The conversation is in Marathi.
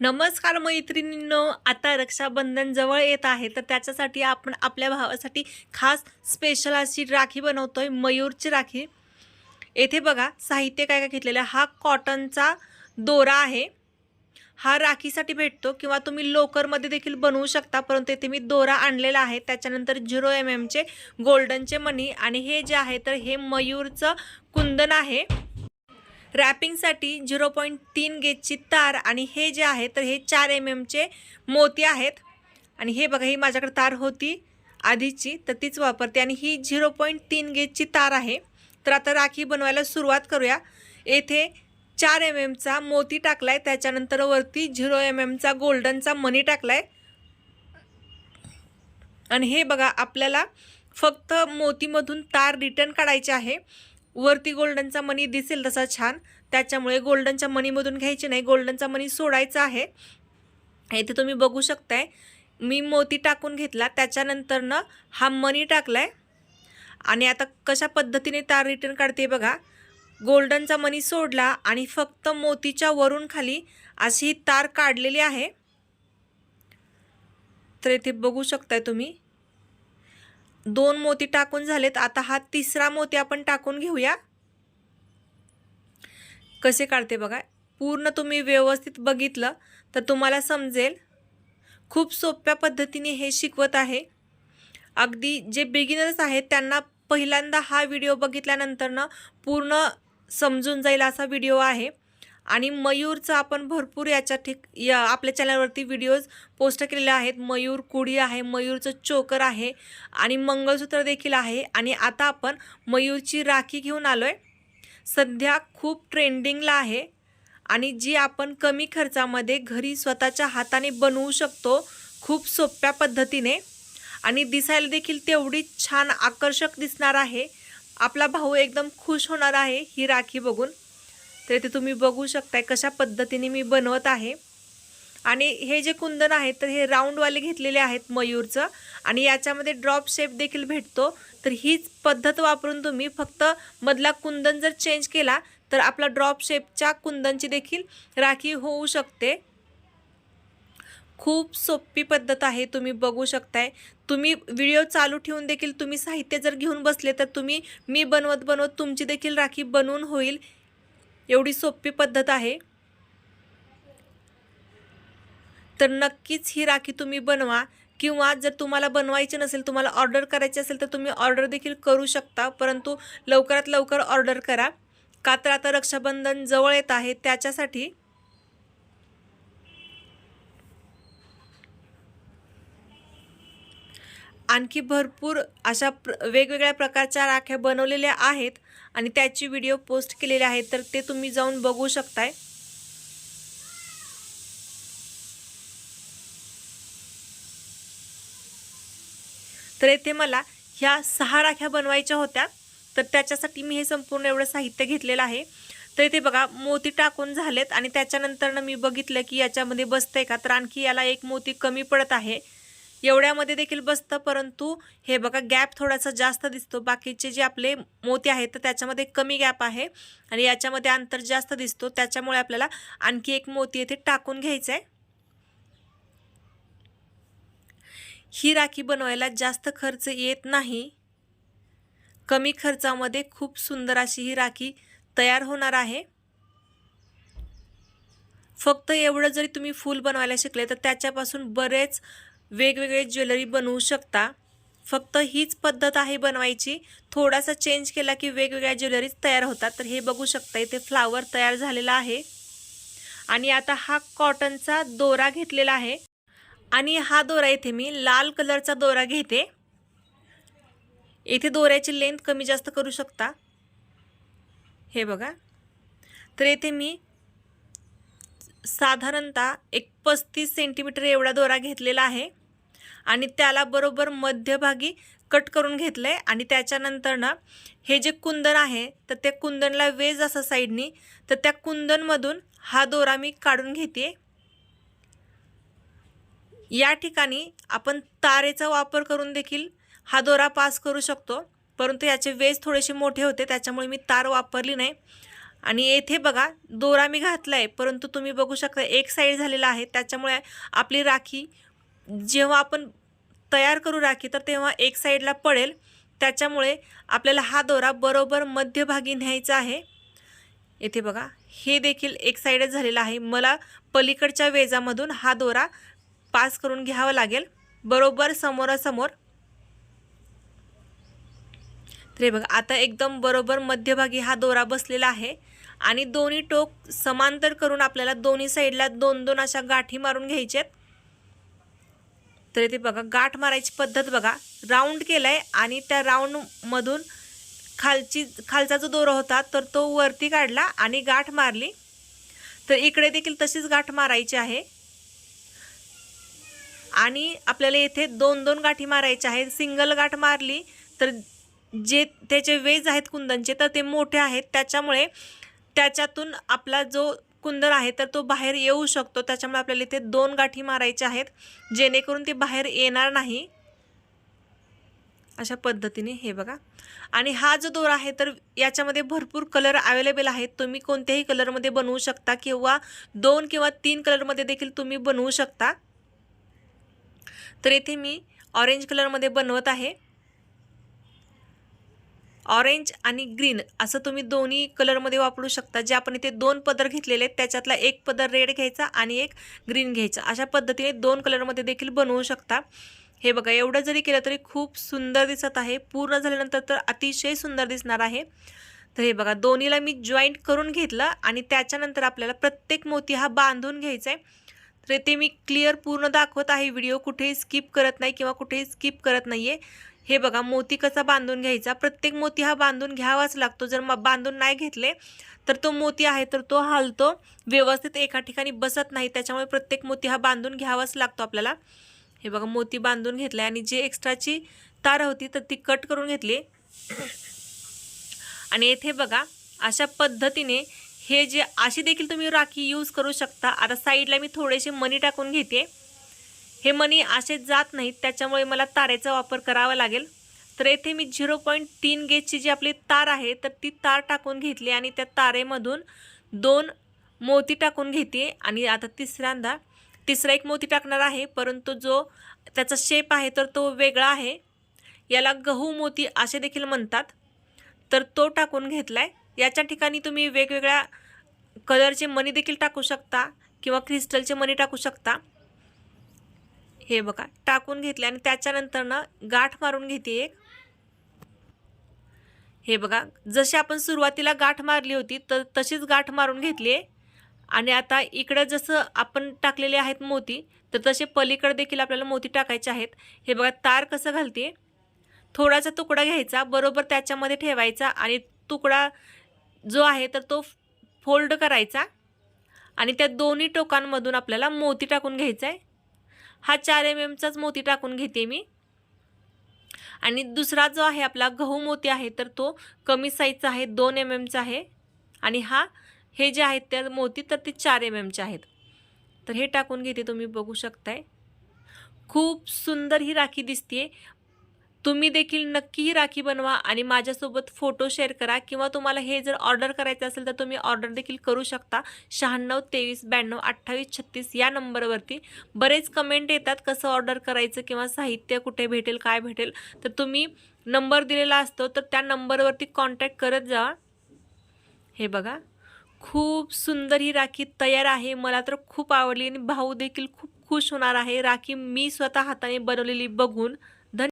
नमस्कार मैत्रिणींनो आता रक्षाबंधन जवळ येत आहे तर त्याच्यासाठी आपण आपल्या भावासाठी खास स्पेशल अशी राखी बनवतोय मयूरची राखी. येथे बघा साहित्य काय काय घेतलेलं हा कॉटनचा दोरा आहे. हा राखीसाठी भेटतो किंवा तुम्ही लोकरमध्ये देखील बनवू शकता परंतु येथे मी दोरा आणलेला आहे त्याच्यानंतर झिरो एम एमचे गोल्डनचे मणी आणि हे जे आहे तर हे मयूरचं कुंदन आहे. रॅपिंगसाठी झिरो पॉईंट तीन गेजची तार आणि हे जे आहे तर हे चार एम एमचे मोती आहेत. आणि हे बघा ही माझ्याकडे तार होती आधीची तर तीच वापरते. आणि ही झिरो पॉईंट तीन गेजची तार आहे. तर आता राखी बनवायला सुरुवात करूया. येथे चार एम एमचा मोती टाकला आहे त्याच्यानंतर वरती झिरो एम एमचा गोल्डनचा मनी टाकला आहे आणि हे बघा आपल्याला फक्त मोतीमधून तार रिटर्न काढायचे आहे. वरती गोल्डनचा मनी दिसेल तसा छान. त्याच्यामुळे गोल्डनच्या मनीमधून घ्यायची नाही. गोल्डनचा मनी सोडायचा आहे. इथे तुम्ही बघू शकताय. मी मोती टाकून घेतला. त्याच्यानंतरनं हा मनी टाकला आहे आणि आता कशा पद्धतीने तार रिटर्न काढते बघा. गोल्डनचा मनी सोडला आणि फक्त मोतीच्या वरून खाली अशी तार काढलेली आहे. तर इथे बघू शकताय तुम्ही. दोन मोती टाकून झालेत. आता हा तिसरा मोती आपण टाकून घेऊया. कसे काढते बघा. पूर्ण तुम्ही व्यवस्थित बघितलं तर तुम्हाला समजेल. खूप सोप्या पद्धतीने हे शिकवत आहे. अगदी जे बिगिनर्स आहेत त्यांना पहिल्यांदा हा व्हिडिओ बघितल्यानंतरनं पूर्ण समजून जाईल असा व्हिडिओ आहे. आणि मयूरचं आपण भरपूर याच्या ठिक या आपल्या चॅनलवरती व्हिडिओज पोस्ट केलेले आहेत. मयूर कुडी आहे मयूरचं चोकर आहे आणि मंगळसूत्र देखील आहे. आणि आता आपण मयूरची राखी घेऊन आलो आहे सध्या खूप ट्रेंडिंगला आहे आणि जी आपण कमी खर्चामध्ये घरी स्वतःच्या हाताने बनवू शकतो खूप सोप्या पद्धतीने. आणि दिसायला देखील तेवढी छान आकर्षक दिसणार आहे. आपला भाऊ एकदम खुश होणार आहे ही राखी बघून. तर इथे तुम्ही बघू शकताय कशा पद्धतीने मी बनवत आहे. आणि हे जे कुंदन आहे तर हे राऊंडवाले घेतलेले आहेत मयूरचं. आणि याच्यामध्ये ड्रॉप शेप देखील भेटतो. तर हीच पद्धत वापरून तुम्ही फक्त मधला कुंदन जर चेंज केला तर आपला ड्रॉप शेपच्या कुंदनची देखील राखी होऊ शकते. खूप सोपी पद्धत आहे तुम्ही बघू शकताय. तुम्ही व्हिडिओ चालू ठेवून देखील तुम्ही साहित्य जर घेऊन बसले तर तुम्ही मी बनवत बनवत तुमची देखील राखी बनवून होईल. एवढी सोपी पद्धत आहे? तर नक्कीच ही राखी तुम्ही बनवा. किंवा जर तुम्हाला बनवायची नसेल तुम्हाला ऑर्डर करायची असेल तर तुम्ही ऑर्डर देखील करू शकता. परंतु लवकरात लवकर ऑर्डर करा. का तर आता रक्षाबंधन जवळ येत आहे त्याच्यासाठी आणखी भरपूर अशा प्र वेगवेगळ्या प्रकारच्या राख्या बनवलेल्या आहेत आणि त्याची व्हिडिओ पोस्ट केलेले आहेत तर ते तुम्ही जाऊन बघू शकताय. तर येथे मला ह्या सहा राख्या बनवायच्या होत्या तर त्याच्यासाठी मी हे संपूर्ण एवढं साहित्य घेतलेलं आहे. तर इथे बघा मोती टाकून झालेत आणि त्याच्यानंतरनं मी बघितलं की याच्यामध्ये बसतंय का? तर आणखी याला एक मोती कमी पडत आहे. एवढ्यामध्ये देखील बसतं परंतु हे बघा गॅप थोडासा जास्त दिसतो. बाकीचे जे आपले मोती आहेत तर त्याच्यामध्ये कमी गॅप आहे आणि याच्यामध्ये अंतर जास्त दिसतो. त्याच्यामुळे आपल्याला आणखी एक मोती येथे टाकून घ्यायचं आहे ही राखी बनवायला जास्त खर्च येत नाही. कमी खर्चामध्ये खूप सुंदर अशी ही राखी तयार होणार आहे. फक्त एवढं जरी तुम्ही फूल बनवायला शिकले तर त्याच्यापासून बरेच वेगवेगळे ज्वेलरी बनवू शकता. फक्त हीच पद्धत आहे बनवायची. थोडासा चेंज केला की वेगवेगळ्या ज्वेलरीज तयार होतात. तर हे बघू शकता इथे फ्लावर तयार झालेला आहे. आणि आता हा कॉटनचा दोरा घेतलेला आहे. आणि हा दोरा इथे मी लाल कलरचा दोरा घेते. येथे दोऱ्याची लेंथ कमी जास्त करू शकता. हे बघा. तर येथे मी साधारणतः एक पस्तीस सेंटीमीटर एवढा दोरा घेतलेला आहे. आणि त्याला बरोबर मध्यभागी कट करून घेतलं आहे आणि त्याच्यानंतर ना हे जे कुंदन आहे तर त्या कुंदनला वेज असं साईडनी तर त्या कुंदनमधून हा दोरा मी काढून घेते या ठिकाणी आपण तारेचा वापर करून देखील हा दोरा पास करू शकतो. परंतु याचे वेज थोडेसे मोठे होते त्याच्यामुळे मी तार वापरली नाही. आणि येथे बघा दोरा मी घातला आहे परंतु तुम्ही बघू शकता एक साईड झालेला आहे. त्याच्यामुळे आपली राखी जेव्हा आपण तयार करू राखी तर तेव्हा एक साईडला पडेल. त्याच्यामुळे आपल्याला हा दोरा बरोबर मध्यभागी न्यायचा आहे. येथे बघा हे देखील एक साईडच झालेलं आहे. मला पलीकडच्या वेजामधून हा दोरा पास करून घ्यावा लागेल. बरोबर समोरासमोर. तर हे बघा आता एकदम बरोबर मध्यभागी हा दोरा बसलेला आहे. आणि दोन्ही टोक समांतर करून आपल्याला दोन्ही साईडला दोन दोन अशा गाठी मारून घ्यायच्यात तर इथे बघा गाठ मारायची पद्धत बघा. राऊंड केलाय आणि त्या राऊंडमधून खालची खालचा जो दोरा होता तर तो वरती काढला आणि गाठ मारली. तर इकडे देखील तशीच गाठ मारायची आहे. आणि आपल्याला येथे दोन दोन गाठी मारायच्या आहेत सिंगल गाठ मारली तर जे त्याचे वेज आहेत कुंदनचे तर ते मोठे आहेत. त्याच्यामुळे त्याच्यातून आपला जो कुंदर आहे तर तो बाहेर येऊ शकतो. त्याच्यामुळे आपल्याला इथे दोन गाठी मारायच्या आहेत. जेणेकरून ते बाहेर येणार नाही. अशा पद्धतीने हे बघा. आणि हा जो दोरा आहे तर याच्यामध्ये भरपूर कलर अवेलेबल आहेत. तुम्ही कोणत्याही कलरमध्ये बनवू शकता किंवा दोन किंवा तीन कलरमध्ये देखील तुम्ही बनवू शकता. तर इथे मी ऑरेंज कलरमध्ये बनवत आहे. ऑरेंज आणि ग्रीन असं तुम्ही दोन्ही कलरमध्ये वापरू शकता. जे आपण इथे दोन पदर घेतलेले आहेत त्याच्यातला एक पदर रेड घ्यायचा आणि एक ग्रीन घ्यायचा. अशा पद्धतीने दोन कलरमध्ये देखील बनवू शकता. हे बघा एवढं जरी केलं तरी खूप सुंदर दिसत आहे. पूर्ण झाल्यानंतर तर अतिशय सुंदर दिसणार आहे. तर हे बघा दोन्हीला मी जॉईंट करून घेतलं आणि त्याच्यानंतर आपल्याला प्रत्येक मोती हा बांधून घ्यायचा आहे. तर ते मी क्लिअर पूर्ण दाखवत आहे. व्हिडिओ कुठेही स्किप करत नाही किंवा कुठेही स्किप करत नाही आहे हे बघा मोती कसा बांधून घ्यायचा? प्रत्येक मोती हा बांधून घ्यावाच लागतो. जर मग बांधून नाही घेतले तर तो मोती आहे तर तो हालतो व्यवस्थित एका ठिकाणी बसत नाही. त्याच्यामुळे प्रत्येक मोती हा बांधून घ्यावाच लागतो आपल्याला. हे बघा मोती बांधून घेतले आणि जे एक्स्ट्राची तार होती तर ती कट करून घेतली. आणि येथे बघा अशा पद्धतीने हे जे अशी देखील तुम्ही राखी यूज करू शकता. आता साईडला मी थोडेसे मनी टाकून घेते. हे मनी असे जात नाहीत. त्याच्यामुळे मला तारेचा वापर करावा लागेल. तर येथे मी झिरो पॉईंट तीन गेजची जी आपली तार आहे तर ती तार टाकून घेतली आणि त्या तारेमधून दोन मोती टाकून घेते. आणि आता तिसऱ्यांदा तिसरा एक मोती टाकणार आहे परंतु जो त्याचा शेप आहे तर तो वेगळा आहे. याला गहू मोती असे देखील म्हणतात. तर तो टाकून घेतला आहे याच्या ठिकाणी तुम्ही वेगवेगळ्या कलरचे मनी देखील टाकू शकता किंवा क्रिस्टलचे मनी टाकू शकता. हे बघा टाकून घेतले आणि त्याच्यानंतर ना गाठ मारून घेते एक. हे बघा जशी आपण सुरुवातीला गाठ मारली होती तर तशीच गाठ मारून घेतली. आहे आणि आता इकडं जसं आपण टाकलेले आहेत मोती तर तसे पलीकडे देखील आपल्याला मोती टाकायचे आहेत. हे बघा तार कसं घालते? थोडासा तुकडा घ्यायचा बरोबर त्याच्यामध्ये ठेवायचा आणि तुकडा जो आहे तर तो फोल्ड करायचा आणि त्या दोन्ही टोकांमधून आपल्याला मोती टाकून घ्यायचा आहे हा चार एम एमचाच मोती टाकून घेते मी. आणि दुसरा जो आहे आपला गहू मोती आहे तर तो कमी साईजचा आहे दोन एम एमचा आहे. आणि हा हे जे आहेत त्या मोती तर ते चार एम एमचे आहेत. तर हे टाकून घेते तुम्ही बघू शकताय. खूप सुंदर ही राखी दिसते तुम्ही देखील नक्की ही राखी बनवा आणि माझ्यासोबत फोटो शेअर करा किंवा तुम्हाला हे जर ऑर्डर करायचं असेल तर तुम्ही ऑर्डर देखील करू शकता. शहाण्णव तेवीस ब्याण्णव अठ्ठावीस छत्तीस या नंबरवरती. बरेच कमेंट येतात कसं ऑर्डर करायचं किंवा साहित्य कुठे भेटेल काय भेटेल. तर तुम्ही नंबर दिलेला असतो तर त्या नंबरवरती कॉन्टॅक्ट करत जा. हे बघा. खूप सुंदर ही राखी तयार आहे. मला तर खूप आवडली आणि भाऊ देखील खूप खुश होणार आहे. राखी मी स्वतः हाताने बनवलेली बघून.